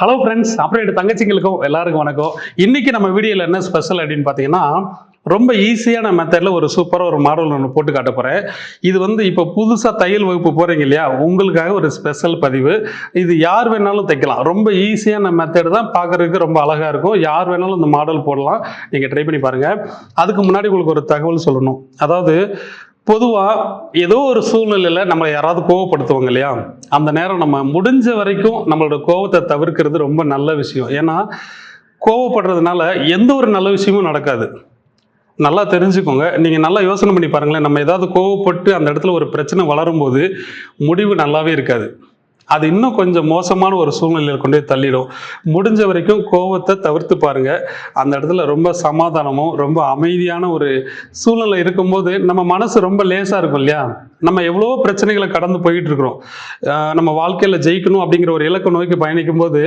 Hello friends அப்புறம் தங்கச்சிங்களுக்கும் எல்லாருக்கும் வணக்கம். இன்னைக்கு நம்ம வீடியோவில் என்ன ஸ்பெஷல் அப்படின்னு பார்த்தீங்கன்னா ரொம்ப ஈஸியான மெத்தடில் ஒரு சூப்பராக ஒரு மாடல் ஒன்று போட்டு காட்ட போகிறேன் இது வந்து இப்போ புதுசாக தையல் வகுப்பு போகிறீங்க இல்லையா? உங்களுக்காக ஒரு ஸ்பெஷல் பதிவு. இது யார் வேணாலும் தைக்கலாம். ரொம்ப ஈஸியான மெத்தடு தான் பார்க்குறதுக்கு ரொம்ப அழகாக இருக்கும். யார் வேணாலும் இந்த மாடல் போடலாம். நீங்கள் ட்ரை பண்ணி பாருங்கள் அதுக்கு முன்னாடி உங்களுக்கு ஒரு தகவல் சொல்லணும். அதாவது பொதுவாக ஏதோ ஒரு சூழ்நிலையில் நம்மளை யாராவது கோவப்படுத்துவாங்க இல்லையா? அந்த நேரம் நம்ம முடிஞ்ச வரைக்கும் நம்மளோட கோவத்தை தவிர்க்கிறது ரொம்ப நல்ல விஷயம். ஏன்னா கோவப்படுறதுனால எந்த ஒரு நல்ல விஷயமும் நடக்காது. நல்லா தெரிஞ்சுக்கோங்க. நீங்கள் நல்லா யோசனை பண்ணி பாருங்களேன். நம்ம ஏதாவது கோவப்பட்டு அந்த இடத்துல ஒரு பிரச்சனை வளரும்போது முடிவு நல்லாவே இருக்காது. அது இன்னும் கொஞ்சம் மோசமான ஒரு சூழ்நிலையில் கொண்டு போய் தள்ளிடும். முடிஞ்ச வரைக்கும் கோவத்தை தவிர்த்து பாருங்க. அந்த இடத்துல ரொம்ப சமாதானமும் ரொம்ப அமைதியான ஒரு சூழ்நிலை இருக்கும்போது நம்ம மனசு ரொம்ப லேசாக இருக்கும் இல்லையா? நம்ம எவ்வளோ பிரச்சனைகளை கடந்து போயிட்டு இருக்கிறோம். நம்ம வாழ்க்கையில் ஜெயிக்கணும் அப்படிங்கிற ஒரு இலக்கை நோக்கி பயணிக்கும் போது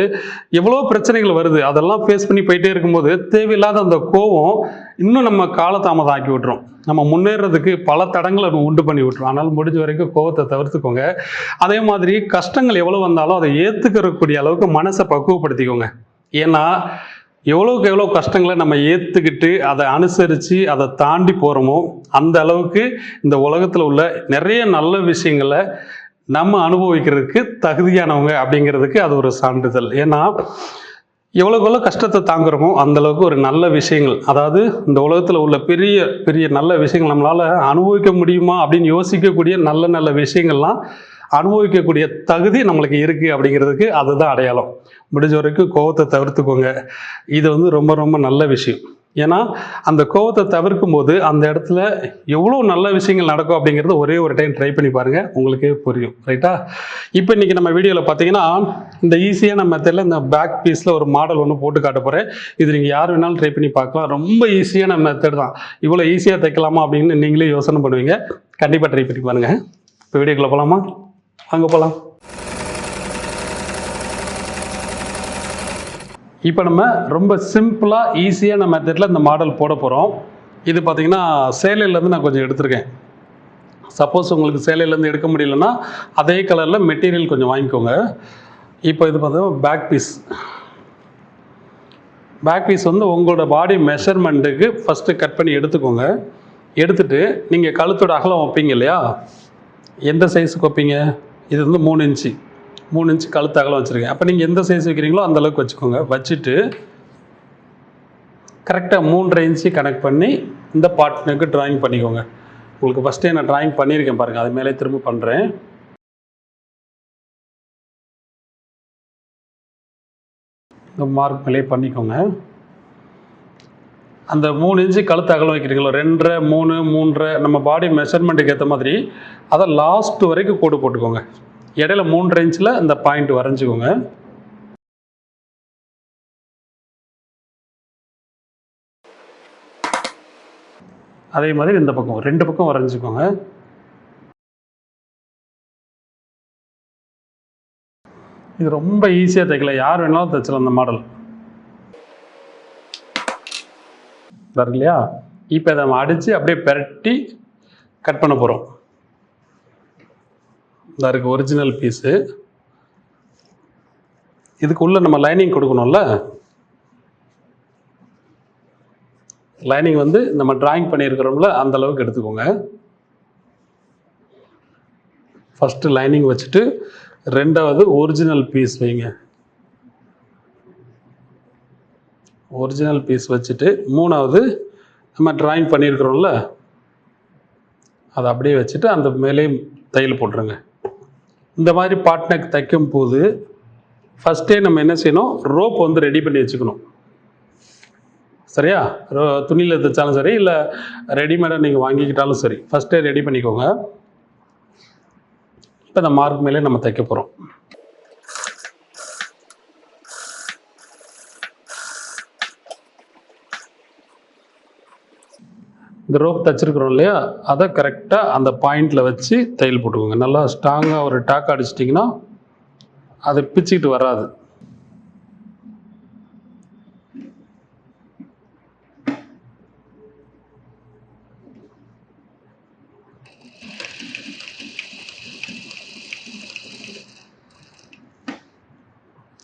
எவ்வளோ பிரச்சனைகள் வருது. அதெல்லாம் ஃபேஸ் பண்ணி போயிட்டே இருக்கும்போது தேவையில்லாத அந்த கோவம் இன்னும் நம்ம காலதாமதம் ஆக்கி விட்டுரும் நம்ம முன்னேறதுக்கு பல தடங்களை நம்ம உண்டு பண்ணி விட்டுரும் ஆனால் முடிஞ்ச வரைக்கும் கோவத்தை தவிர்த்துக்கோங்க. அதே மாதிரி கஷ்டங்கள் எவ்வளோ வந்தாலும் அதை ஏற்றுக்கிறக்கூடிய அளவுக்கு மனசை பக்குவப்படுத்திக்கோங்க. ஏன்னா எவ்வளோக்கு எவ்வளோ கஷ்டங்களை நம்ம ஏற்றுக்கிட்டு அதை அனுசரித்து அதை தாண்டி போகிறோமோ அந்த அளவுக்கு இந்த உலகத்தில் உள்ள நிறைய நல்ல விஷயங்களை நம்ம அனுபவிக்கிறதுக்கு தகுதியானவங்க அப்படிங்கிறதுக்கு அது ஒரு சான்றிதழ். ஏன்னா எவ்வளோக்கு எவ்வளோ கஷ்டத்தை தாங்குறோமோ அந்த அளவுக்கு ஒரு நல்ல விஷயங்கள். அதாவது இந்த உலகத்தில் உள்ள பெரிய பெரிய நல்ல விஷயங்கள் நம்மளால் அனுபவிக்க முடியுமா அப்படின்னு யோசிக்கக்கூடிய நல்ல நல்ல விஷயங்கள்லாம் அனுபவிக்கக்கூடிய தகுதி நம்மளுக்கு இருக்குது அப்படிங்கிறதுக்கு அதுதான் அடையாளம். முடிஞ்ச வரைக்கும் கோபத்தை தவிர்த்துக்கோங்க. இது வந்து ரொம்ப ரொம்ப நல்ல விஷயம். ஏன்னா அந்த கோவத்தை தவிர்க்கும் போது அந்த இடத்துல எவ்வளோ நல்ல விஷயங்கள் நடக்கும் அப்படிங்கிறது ஒரே ஒரு டைம் ட்ரை பண்ணி பாருங்கள் உங்களுக்கே புரியும். ரைட்டா இப்போ இன்றைக்கி நம்ம வீடியோவில் பார்த்தீங்கன்னா இந்த ஈஸியான தெரியல இந்த பேக் பீஸில் ஒரு மாடல் ஒன்று போட்டு காட்ட போகிறேன் இது நீங்கள் யார் வேணாலும் ட்ரை பண்ணி பார்க்கலாம் ரொம்ப ஈஸியான மெத்தட் தான். இவ்வளோ ஈஸியாக தைக்கலாமா அப்படின்னு நீங்களே யோசனை பண்ணுவீங்க. கண்டிப்பாக ட்ரை பண்ணி பாருங்கள் இப்போ வீடியோக்குள்ளே போகலாமா வாங்க போகலாம் இப்போ நம்ம ரொம்ப சிம்பிளாக ஈஸியான மெத்தடில் இந்த மாடல் போட போகிறோம் இது பார்த்திங்கன்னா சேலையிலேருந்து நான் கொஞ்சம் எடுத்திருக்கேன். சப்போஸ் உங்களுக்கு சேலையிலேருந்து எடுக்க முடியலன்னா அதே கலரில் மெட்டீரியல் கொஞ்சம் வாங்கிக்கோங்க. இப்போ இது பார்த்தீங்கன்னா பேக் பீஸ் பேக் பீஸ் வந்து உங்களோட பாடி மெஷர்மெண்ட்டுக்கு ஃபஸ்ட்டு கட் பண்ணி எடுத்துக்கோங்க. எடுத்துட்டு நீங்கள் கழுத்தோட அகலம் வைப்பீங்க இல்லையா? எந்த சைஸுக்கு வைப்பீங்க? இது வந்து மூணு இன்ச்சு மூணு இன்ச்சு கழுத்து அகலம் வச்சுருக்கேன். அப்போ நீங்கள் எந்த சைஸ் வைக்கிறீங்களோ அந்த அளவுக்கு வச்சுக்கோங்க. வச்சுட்டு கரெக்டாக மூன்றரை இன்ச்சு கனெக்ட் பண்ணி இந்த பார்ட்னருக்கு ட்ராயிங் பண்ணிக்கோங்க. உங்களுக்கு ஃபஸ்ட்டே நான் ட்ராயிங் பண்ணியிருக்கேன் பாருங்கள் அது மேலே திரும்ப பண்ணுறேன் இந்த மார்க் மேலே பண்ணிக்கோங்க. அந்த மூணு இன்ச்சு கழுத்து அகலம் வைக்கிறீங்களோ ரெண்டரை மூணு மூன்றரை நம்ம பாடி மெஷர்மெண்ட்டுக்கு ஏற்ற மாதிரி அதை லாஸ்ட் வரைக்கும் கோடு போட்டுக்கோங்க. இடையில மூணு இன்ச்சில் இந்த பாயிண்ட் வரைஞ்சிக்கோங்க. அதே மாதிரி இந்த பக்கம் ரெண்டு பக்கம் வரைஞ்சிக்கோங்க. இது ரொம்ப ஈஸியாக தைக்கலாம் யார் வேணாலும் தைச்சலாம் அந்த மாடல் வரலையா இல்லையா? இப்போ இதை நம்ம அடித்து அப்படியே பெரட்டி கட் பண்ண போகிறோம் இந்த இருக்கு ஒரிஜினல் பீஸு இதுக்குள்ளே நம்ம லைனிங் கொடுக்கணும்ல? லைனிங் வந்து நம்ம டிராயிங் பண்ணியிருக்கிறோம்ல அந்த அளவுக்கு எடுத்துக்கோங்க. ஃபஸ்ட்டு லைனிங் வச்சுட்டு ரெண்டாவது ஒரிஜினல் பீஸ் வைங்க. ஒரிஜினல் பீஸ் வச்சுட்டு மூணாவது நம்ம டிராயிங் பண்ணியிருக்கிறோம்ல அதை அப்படியே வச்சுட்டு அந்த மேலேயும் தையல் போட்டுருங்க. இந்த மாதிரி பாட்னக் தைக்கும் போது ஃபஸ்ட்டே நம்ம என்ன செய்யணும்? ரோப் வந்து ரெடி பண்ணி வச்சுக்கணும். சரியா? ரோ துணியில் தைச்சாலும் சரி இல்லை ரெடிமேடாக நீங்கள் வாங்கிக்கிட்டாலும் சரி. ஃபஸ்ட்டே ரெடி பண்ணிக்கோங்க. இப்போ இந்த மார்க் மேலே நம்ம தைக்க போகிறோம் இந்த ரோப் தைச்சிருக்கிறோம் இல்லையா? அதை கரெக்டாக அந்த பாயிண்டில் வச்சு தையல் போட்டுக்கோங்க. நல்லா ஸ்ட்ராங்காக ஒரு டாக் அடிச்சிட்டிங்கன்னா அது பிச்சுக்கிட்டு வராது.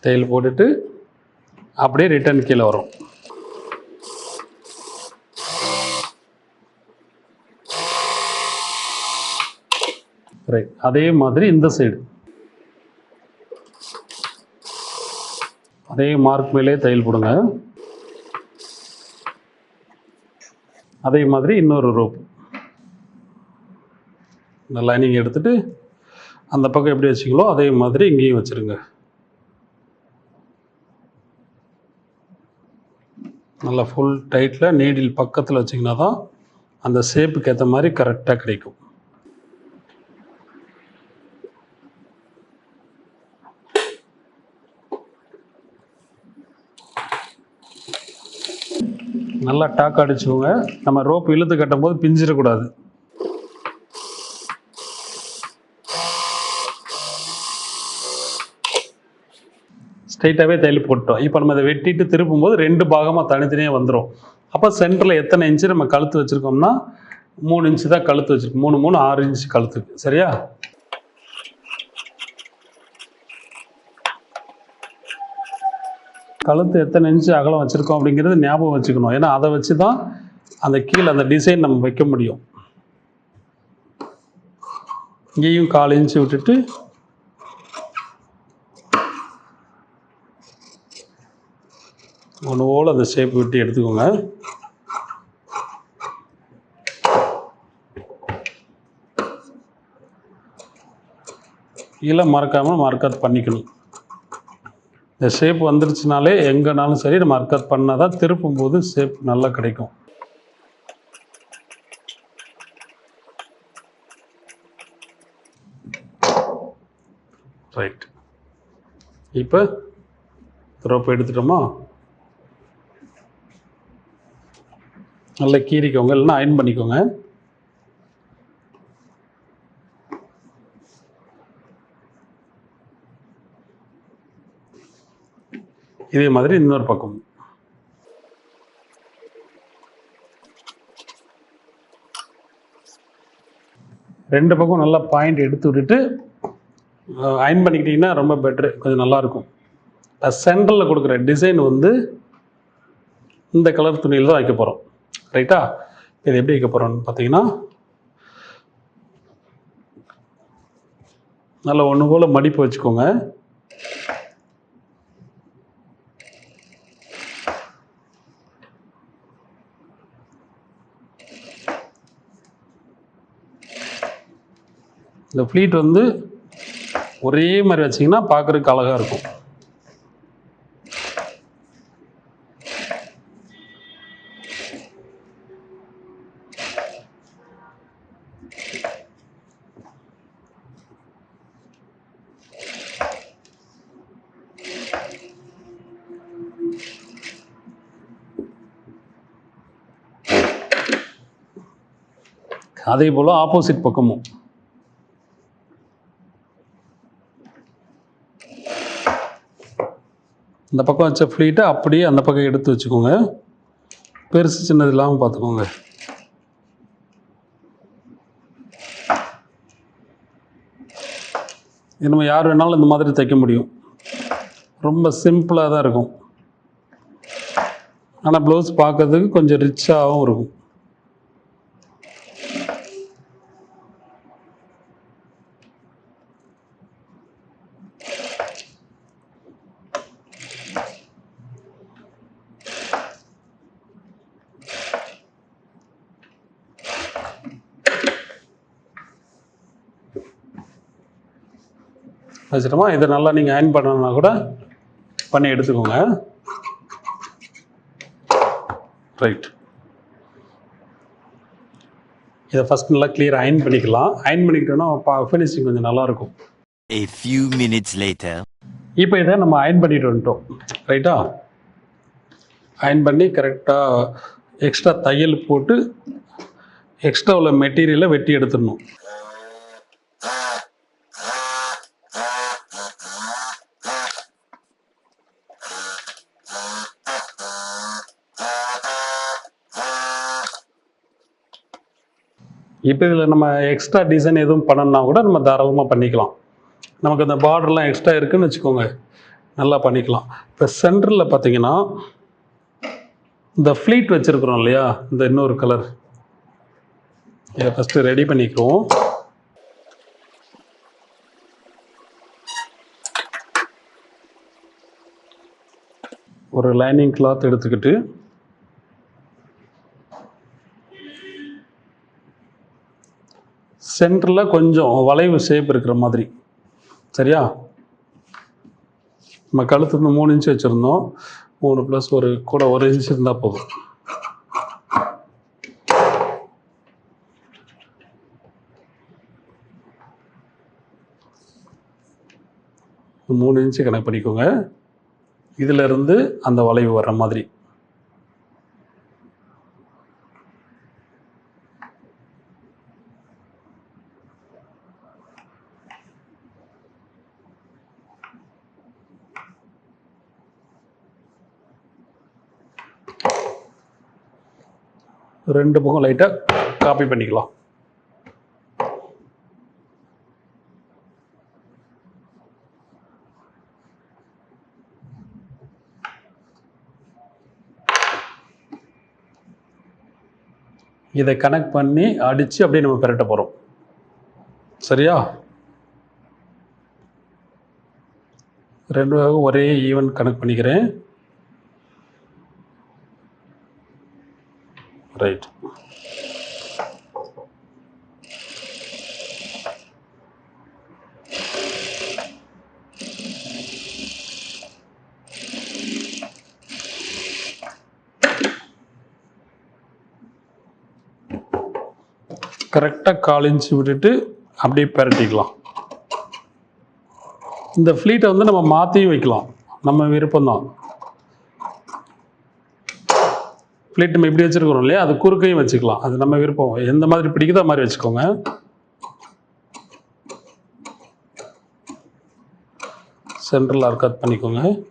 தையல் போட்டுட்டு அப்படியே ரிட்டர்ன் கீழே வரும். ரைட் அதே மாதிரி இந்த சைடு அதே மார்க் மேலே தையல் போடுங்க. அதே மாதிரி இன்னொரு ரோப் இந்த லைனிங் எடுத்துட்டு அந்த பக்கம் எப்படி வச்சிங்களோ அதே மாதிரி இங்கேயும் வச்சிருங்க. நல்லா ஃபுல் டைட்டில் நீடில் பக்கத்தில் வச்சிங்கன்னா தான் அந்த ஷேப்புக்கு ஏற்ற மாதிரி கரெக்டாக கிடைக்கும். நல்லா டாக் அடிச்சுக்கோங்க. நம்ம ரோப் இழுத்து கட்டும் போது பிஞ்சிடக்கூடாது. ஸ்ட்ரைட்டாகவே தையல் போட்டோம் இப்போ நம்ம அதை வெட்டிட்டு திருப்பும் போது ரெண்டு பாகமாக தனித்தனியாக வந்துடும் அப்போ சென்டரில் எத்தனை இன்ச்சு நம்ம கழுத்து வச்சுருக்கோம்னா மூணு இன்ச்சு தான் கழுத்து வச்சுருக்கோம் மூணு மூணு ஆறு இன்ச்சு கழுத்துக்கு சரியா? கழுத்து எத்தனை இன்ச்சு அகலம் வச்சுருக்கோம் அப்படிங்கிறது ஞாபகம் வச்சுக்கணும். ஏன்னா அதை வச்சு தான் அந்த கீழே அந்த டிசைன் நம்ம வைக்க முடியும். இங்கேயும் கால் இன்ச்சு விட்டுட்டு ஒன்று போல் அந்த ஷேப் விட்டு எடுத்துக்கோங்க. இதில் மறக்காமல் மார்க்கத் பண்ணிக்கணும். இந்த ஷேப் வந்துருச்சுனாலே எங்கேனாலும் சரி நம்ம மார்க்கத் பண்ணால் தான் திருப்பும் போது ஷேப் நல்லா கிடைக்கும். ரைட் இப்போ ரோப் எடுத்துட்டோமா? நல்லா கீறிக்கோங்க இல்லைன்னா அயன் பண்ணிக்கோங்க. இதே மாதிரி இன்னொரு பக்கம். ரெண்டு பக்கம் நல்லா பாயிண்ட் எடுத்து விட்டுட்டு அயன் பண்ணிக்கிட்டிங்கன்னா ரொம்ப பெட்ரு கொஞ்சம் நல்லாயிருக்கும். சென்டரில் கொடுக்குற டிசைன் வந்து இந்த கலர் துணியில் தான் வைக்க போகிறோம் ரைட்டா இது எப்படி வைக்க போகிறோம்னு பார்த்தீங்கன்னா நல்ல ஒன்று போல் மடிப்பு வச்சுக்கோங்க. இந்த ஃப்ளீட் வந்து ஒரே மாதிரி வச்சிங்கன்னா பார்க்குறதுக்கு அழகாக இருக்கும். அதே போல் ஆப்போசிட் பக்கமும். இந்த பக்கம் வச்ச ஃப்ளீட்டை அப்படியே அந்த பக்கம் எடுத்து வச்சுக்கோங்க. பெருசு சின்னது இல்லாமல் பார்த்துக்கோங்க இது நம்ம யார் வேணாலும் இந்த மாதிரி தைக்க முடியும். ரொம்ப சிம்பிளாக தான் இருக்கும். ஆனால் ப்ளவுஸ் பார்க்கறதுக்கு கொஞ்சம் ரிச்சாகவும் இருக்கும். வச்சுட்டோமா இதை நல்லா நீங்கள் அயன் பண்ணணும்னா கூட பண்ணி எடுத்துக்கோங்க. ரைட் இதை ஃபஸ்ட் நல்லா கிளியர் அயன் பண்ணிக்கலாம். அயன் பண்ணிக்கிட்டோன்னா ஃபினிஷிங் கொஞ்சம் நல்லாயிருக்கும். A few minutes later. இப்போ இதை நம்ம அயன் பண்ணிட்டு வந்துட்டோம். ரைட்டா அயன் பண்ணி கரெக்டாக எக்ஸ்ட்ரா தையல் போட்டு எக்ஸ்ட்ரா உள்ள மெட்டீரியலை வெட்டி எடுத்துடணும். இப்போ இதில் நம்ம எக்ஸ்ட்ரா டிசைன் எதுவும் பண்ணணும்னா கூட நம்ம தாராளமாக பண்ணிக்கலாம். நமக்கு அந்த பார்டர்லாம் எக்ஸ்ட்ரா இருக்குன்னு வச்சுக்கோங்க. நல்லா பண்ணிக்கலாம். இப்போ சென்டரில் பார்த்தீங்கன்னா இந்த ஃப்ளீட் வச்சுருக்குறோம் இல்லையா? இந்த இன்னொரு கலர் இதை ஃபஸ்ட்டு ரெடி பண்ணிக்குவோம். ஒரு லைனிங் கிளாத் எடுத்துக்கிட்டு சென்டரில் கொஞ்சம் வளைவு ஷேப் இருக்கிற மாதிரி. சரியா? நம்ம கழுத்து இருந்து மூணு இன்ச் வச்சுருந்தோம். மூணு ப்ளஸ் ஒரு கூட ஒரு இன்ச் இருந்தால் போதும். மூணு இன்ச்சு கணக்கு பண்ணிக்கோங்க. இதுலேருந்து அந்த வளைவு வர்ற மாதிரி. ரெண்டு பக்கம் லைட்டாக காப்பி பண்ணிக்கலாம். இதை கனெக்ட் பண்ணி அடித்து அப்படியே நம்ம பெரட்ட போகிறோம் சரியா? ரெண்டு ஒரே ஈவன் கனெக்ட் பண்ணிக்கிறேன். ரைட் கரெக்டாக கால் விட்டுட்டு அப்படியே பரட்டிக்கலாம். இந்த ஃப்ளீட்டை வந்து நம்ம மாற்றியும் வைக்கலாம். நம்ம விருப்பம்தான். பிளேட் நம்ம இப்படி வச்சுருக்கிறோம் இல்லையா? அது குறுக்கையும் வச்சுக்கலாம். அது நம்ம விருப்பம். எந்த மாதிரி பிடிக்குதோ அது மாதிரி வச்சுக்கோங்க. சென்ட்ரலாக கட் பண்ணிக்கோங்க.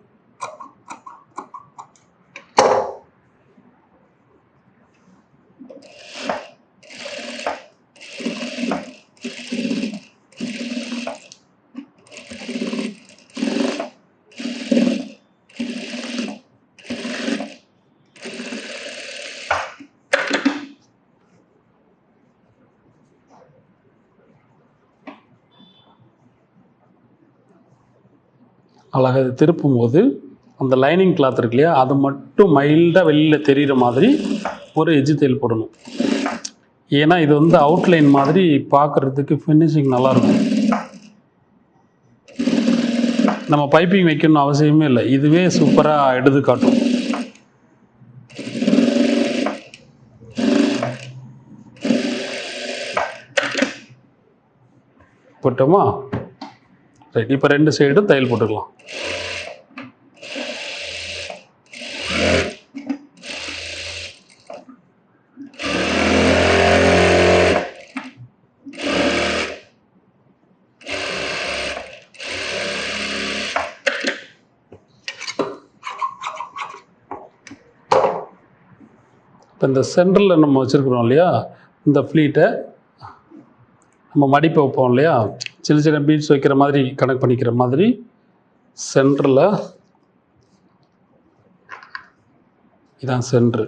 அழகாக திருப்பும் போது அந்த லைனிங் கிளாத் இருக்கு இல்லையா அது மட்டும் மைல்டாக வெளியில் தெரிகிற மாதிரி ஒரு எஜ்ஜு தேல் போடணும். ஏன்னா இது வந்து அவுட்லைன் மாதிரி பார்க்குறதுக்கு ஃபினிஷிங் நல்லாயிருக்கும். நம்ம பைப்பிங் வைக்கணும்னு அவசியமே இல்லை. இதுவே சூப்பராக எடுத்து காட்டும். போட்டோமா? ரைட் இப்போ ரெண்டு சைடும் தையல் போட்டுக்கலாம். இப்போ இந்த சென்டரில் நம்ம வச்சுருக்குறோம் இல்லையா? இந்த ஃப்ளீட்டை நம்ம மடிப்பு வைப்போம் இல்லையா? சின்ன சின்ன பீட்ஸ் வைக்கிற மாதிரி கனெக்ட் பண்ணிக்கிற மாதிரி சென்டரில் இதான் சென்ட்ரு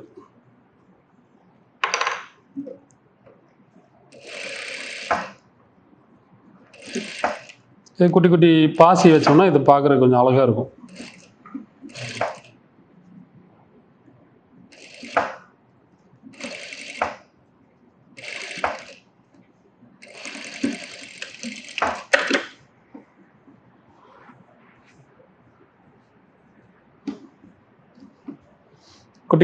குட்டி குட்டி பாசி வச்சோம்னா இது பார்க்குறதுக்கு கொஞ்சம் அழகாக இருக்கும்.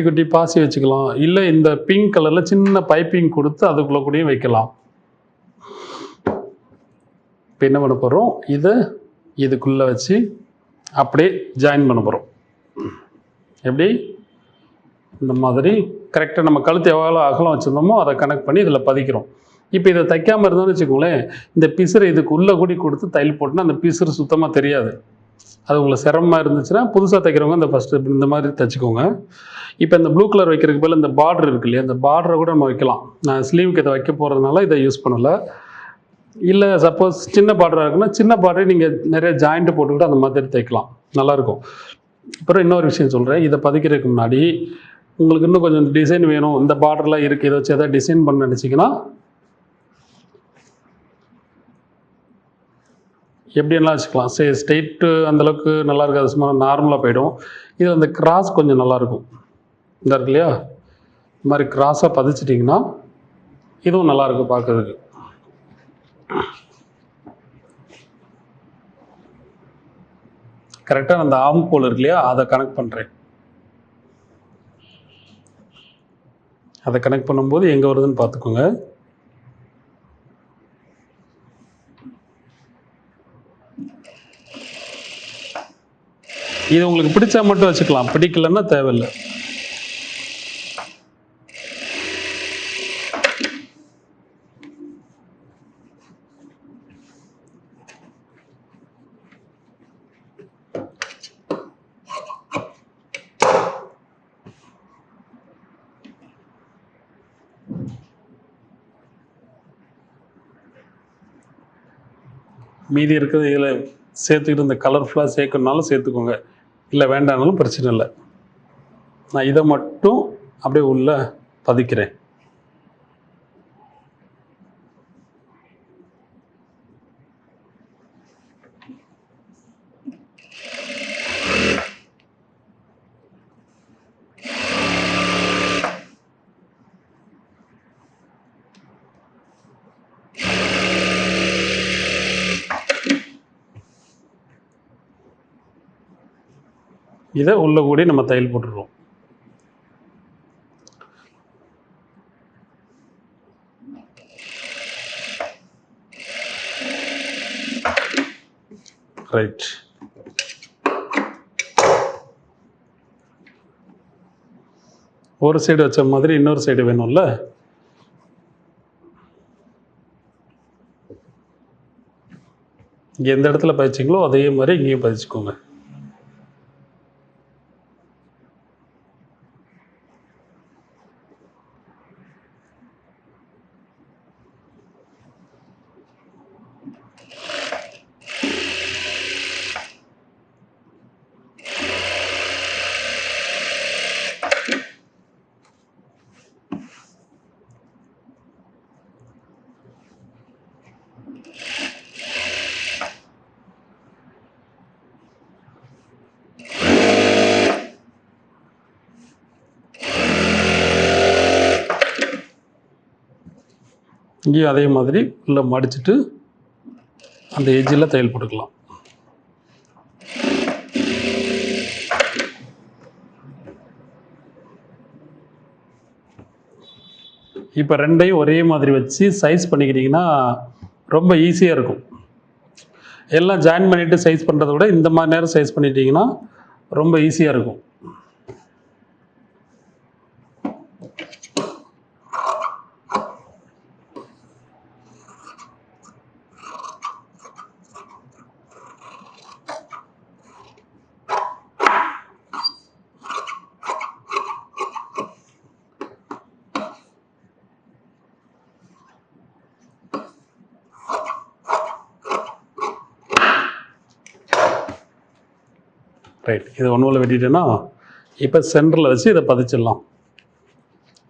குட்டி குட்டி பாசி வச்சுக்கலாம். இல்லை இந்த பிங்க் கலரில் சின்ன பைப்பிங் கொடுத்து அதுக்குள்ளே கூடயும் வைக்கலாம். இப்போ என்ன பண்ண போகிறோம் இதை இதுக்குள்ளே வச்சு அப்படியே ஜாயின் பண்ண போகிறோம் எப்படி? இந்த மாதிரி கரெக்டாக நம்ம கழுத்து எவ்வளோ அகலம் வச்சுருந்தோமோ அதை கனெக்ட் பண்ணி இதில் பதிக்கிறோம். இப்போ இதை தைக்காமல் இருந்தோம்னு வச்சுக்கோங்களேன் இந்த பிசுரை இதுக்கு உள்ளே கூடி கொடுத்து தையல் போட்டுனா அந்த பிசுறு சுத்தமாக தெரியாது. அது உங்களுக்கு சிரமமாக இருந்துச்சுன்னா புதுசாக தைக்கிறவங்க இந்த ஃபஸ்ட்டு இந்த மாதிரி தைச்சிக்கோங்க. இப்போ இந்த ப்ளூ கலர் வைக்கிறதுக்கு பதில் இந்த பார்டர் இருக்கு இல்லையா? இந்த பார்டரை கூட நம்ம வைக்கலாம். நான் ஸ்லீவுக்கு இதை வைக்க போகிறதுனால இதை யூஸ் பண்ணலை. இல்லை சப்போஸ் சின்ன பார்டராக இருக்குன்னா சின்ன பார்டரை நீங்கள் நிறைய ஜாயிண்ட்டு போட்டுக்கிட்டு அந்த மாதிரி தைக்கலாம். நல்லாயிருக்கும் அப்புறம் இன்னொரு விஷயம் சொல்கிறேன் இதை பதிக்கிறதுக்கு முன்னாடி உங்களுக்கு இன்னும் கொஞ்சம் டிசைன் வேணும். இந்த பார்டர்லாம் இருக்குது இதை வச்சு எதாவது டிசைன் பண்ண நினச்சிங்கன்னா எப்படியெல்லாம் வச்சுக்கலாம்? சரி ஸ்ட்ரெயிட்டு அந்தளவுக்கு நல்லா இருக்காது சும்மா நார்மலாக போயிடும். இதில் அந்த கிராஸ் கொஞ்சம் நல்லாயிருக்கும் இந்த இருக்கு இல்லையா? இந்த மாதிரி கிராஸாக பதிச்சிட்டிங்கன்னா இதுவும் நல்லாயிருக்கும் பார்க்கறதுக்கு. கரெக்டாக அந்த ஆம் கோல் இருக்கு இல்லையா? அதை கனெக்ட் பண்ணுறேன் அதை கனெக்ட் பண்ணும்போது எங்கே வருதுன்னு பார்த்துக்கோங்க. இது உங்களுக்கு பிடிச்சா மட்டும் வச்சுக்கலாம். பிடிக்கலன்னா தேவையில்லை. மீதி இருக்கிறது இதில் சேர்த்துக்கிட்டு இந்த கலர்ஃபுல்லாக சேர்க்கணுனாலும் சேர்த்துக்கோங்க. இல்லை வேண்டாம்னாலும் பிரச்சனை இல்லை. நான் இதை மட்டும் அப்படியே உள்ளே பதிக்கிறேன். இதை உள்ள கூடி நம்ம தையல் போட்டுருவோம். ரைட் ஒரு சைடு வச்ச மாதிரி இன்னொரு சைடு வேணும்ல? இங்கே எந்த இடத்துல பதிச்சிங்களோ அதே மாதிரி இங்கேயும் பதிச்சுக்கோங்க. இங்கேயும் அதே மாதிரி உள்ளே மடிச்சுட்டு அந்த எஜ்ஜில் தையல் போட்டுக்கலாம். இப்போ ரெண்டையும் ஒரே மாதிரி வச்சு சைஸ் பண்ணிக்கிட்டிங்கன்னா ரொம்ப ஈஸியாக இருக்கும். எல்லாம் ஜாயின் பண்ணிவிட்டு சைஸ் பண்ணுறத விட இந்த மாதிரி நேரம் சைஸ் பண்ணிட்டீங்கன்னா ரொம்ப ஈஸியாக இருக்கும் ரைட் இது ஒன்றுல வெட்டிட்டேன்னா இப்போ சென்டரில் வச்சு இதை பதிச்சிடலாம்.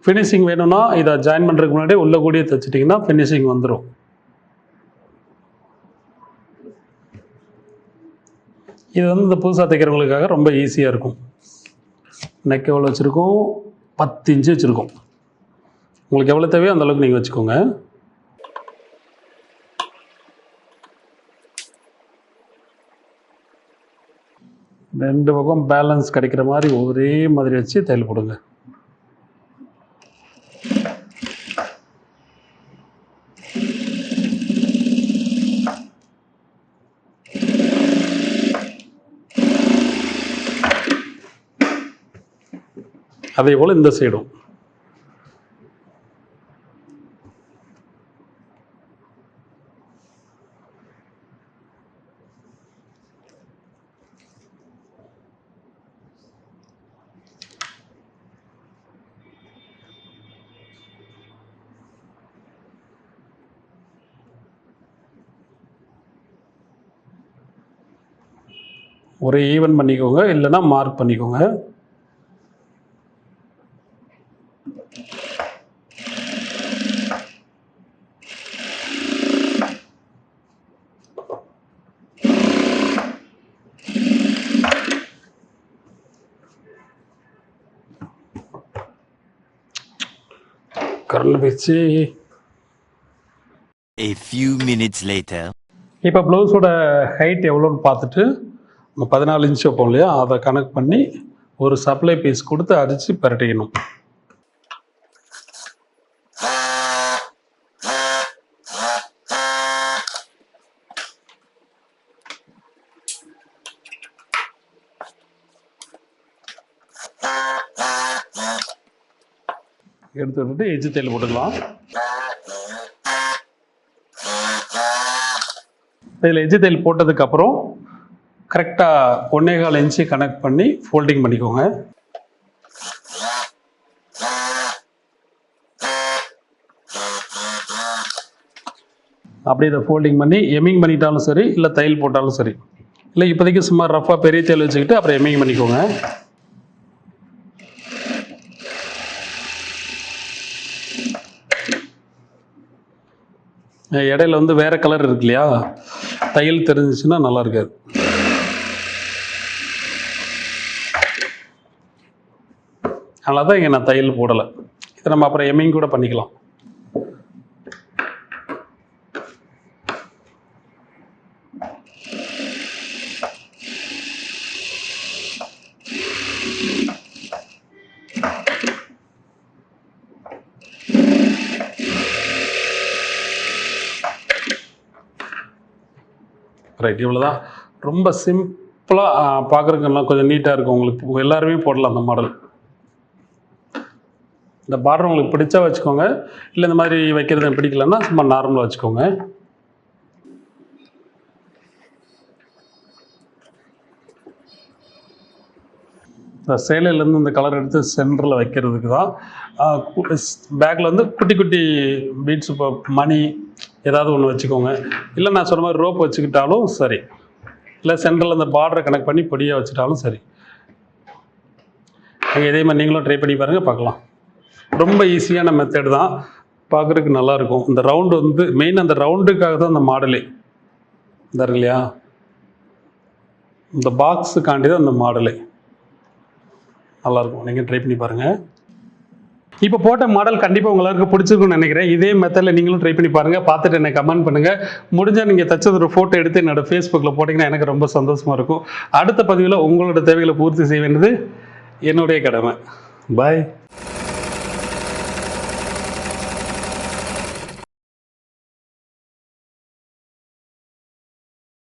ஃபினிஷிங் வேணும்னா இதை ஜாயின் பண்ணுறதுக்கு முன்னாடி உள்ளே கூடிய தைச்சிட்டிங்கன்னா ஃபினிஷிங் வந்துடும் இது வந்து இந்த புதுசாக தைக்கிறவங்களுக்காக ரொம்ப ஈஸியாக இருக்கும். நெக் எவ்வளோ வச்சுருக்கோம்? பத்து இன்ச்சு வச்சுருக்கோம். உங்களுக்கு எவ்வளோ தேவையோ அந்தளவுக்கு நீங்கள் வச்சுக்கோங்க. ரெண்டு பக்கம் பேலன்ஸ் கிடைக்கிற மாதிரி ஒரே மாதிரி வச்சு தையல் போடுங்க. அதே போல் இந்த சைடும் ஒரு ஈவன் பண்ணிக்கோங்க இல்லைன்னா மார்க் பண்ணிக்கோங்க கரண்ட் போயிடுச்சு A few minutes later. இப்போ ப்ளவுஸோட ஹைட் எவ்வளோன்னு பார்த்துட்டு பதினாலு இன்ச் வைப்போம் இல்லையா? அதை கணக்கு பண்ணி ஒரு சப்ளை பீஸ் கொடுத்து அடித்து பரட்டிக்கணும். எடுத்து விட்டுட்டு எஜ்ஜு தேல் போட்டுக்கலாம். இதில் எஜ்ஜு தேல் போட்டதுக்கப்புறம் கரெக்டாக ஒன்னே கால் இன்ச்சு கனெக்ட் பண்ணி ஃபோல்டிங் பண்ணிக்கோங்க. அப்படி இதை ஃபோல்டிங் பண்ணி எமிங் பண்ணிட்டாலும் சரி இல்லை தையல் போட்டாலும் சரி. இல்லை இப்போதைக்கு சும்மா ரஃபாக பெரிய தையல் வச்சுக்கிட்டு அப்புறம் எமிங் பண்ணிக்கோங்க. இடையில வந்து வேறு கலர் இருக்கு இல்லையா? தையல் தெரிஞ்சிச்சுன்னா நல்லா இருக்காது. அதனால தான் இங்கே நான் தையல் போடலை. இதை நம்ம அப்புறம் எம்மிங் கூட பண்ணிக்கலாம். ரைட் இவ்வளோதான் ரொம்ப சிம்பிளாக பார்க்குறதுக்கெல்லாம் கொஞ்சம் நீட்டாக இருக்கும். உங்களுக்கு எல்லாருமே போடலாம் அந்த மாடல் இந்த பார்டர் உங்களுக்கு பிடிச்சா வச்சுக்கோங்க. இல்லை இந்த மாதிரி வைக்கிறது பிடிக்கலன்னா சும்மா நார்மலாக வச்சுக்கோங்க. இந்த சேலையிலேருந்து இந்த கலர் எடுத்து சென்டரில் வைக்கிறதுக்கு தான் பேக்கில் வந்து குட்டி குட்டி பீட்ஸ் இப்போ மணி ஏதாவது ஒன்று வச்சுக்கோங்க. இல்லை நான் சொன்ன மாதிரி ரோப் வச்சுக்கிட்டாலும் சரி. இல்லை சென்டரில் அந்த பார்டரை கனெக்ட் பண்ணி பொடியாக வச்சுட்டாலும் சரி. நீங்கள் இதே மாதிரி நீங்களும் ட்ரை பண்ணி பாருங்கள் பார்க்கலாம். ரொம்ப ஈஸியான மெத்தட் தான். பார்க்குறதுக்கு நல்லாயிருக்கும். இந்த ரவுண்டு வந்து மெயின் அந்த ரவுண்டுக்காக தான் அந்த மாடலே. இந்த இல்லையா இந்த பாக்ஸுக்காண்டி தான் அந்த மாடலே. நல்லாயிருக்கும். நீங்கள் ட்ரை பண்ணி பாருங்கள் இப்போ போட்ட மாடல் கண்டிப்பாக உங்களுக்கு பிடிச்சிருக்கும்னு நினைக்கிறேன். இதே மெத்தடில் நீங்களும் ட்ரை பண்ணி பாருங்கள் பார்த்துட்டு எனக்கு கமெண்ட் பண்ணுங்கள் முடிஞ்சால் நீங்கள் தச்சது ஒரு ஃபோட்டோ எடுத்து என்னோடய ஃபேஸ்புக்கில் போட்டிங்கன்னா எனக்கு ரொம்ப சந்தோஷமாக இருக்கும். அடுத்த பதிவில் உங்களோட தேவைகளை பூர்த்தி செய்ய வேண்டியது என்னுடைய கடமை. பாய்